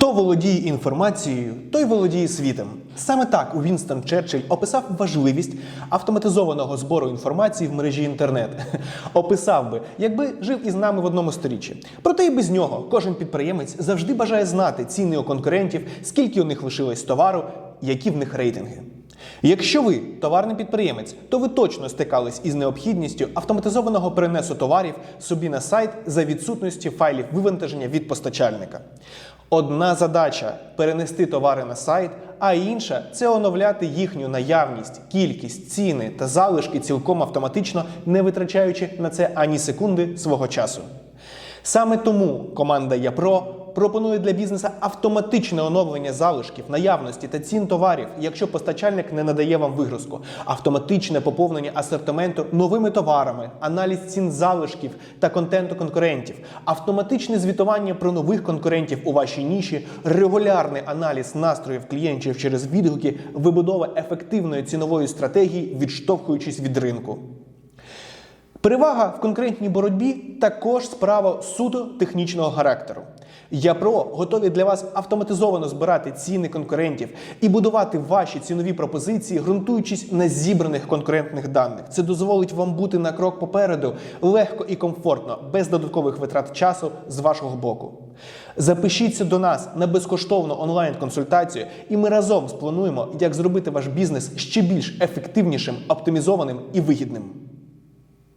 Хто володіє інформацією, той володіє світом. Саме так Вінстон Черчилль описав важливість автоматизованого збору інформації в мережі інтернет. Описав би, якби жив із нами в одному сторіччі. Проте і без нього кожен підприємець завжди бажає знати ціни у конкурентів, скільки у них лишилось товару, які в них рейтинги. Якщо ви товарний підприємець, то ви точно стикались із необхідністю автоматизованого перенесу товарів собі на сайт за відсутності файлів вивантаження від постачальника. Одна задача перенести товари на сайт, а інша це оновляти їхню наявність, кількість, ціни та залишки цілком автоматично, не витрачаючи на це ані секунди свого часу. Саме тому команда ЯПРО пропонує для бізнеса автоматичне оновлення залишків, наявності та цін товарів, якщо постачальник не надає вам вигрузку, автоматичне поповнення асортименту новими товарами, аналіз цін залишків та контенту конкурентів, автоматичне звітування про нових конкурентів у вашій ніші, регулярний аналіз настроїв клієнтів через відгуки, вибудова ефективної цінової стратегії, відштовхуючись від ринку. Перевага в конкурентній боротьбі також справа суто технічного характеру. ЯПРО готові для вас автоматизовано збирати ціни конкурентів і будувати ваші цінові пропозиції, ґрунтуючись на зібраних конкурентних даних. Це дозволить вам бути на крок попереду легко і комфортно, без додаткових витрат часу з вашого боку. Запишіться до нас на безкоштовну онлайн-консультацію, і ми разом сплануємо, як зробити ваш бізнес ще більш ефективнішим, оптимізованим і вигідним.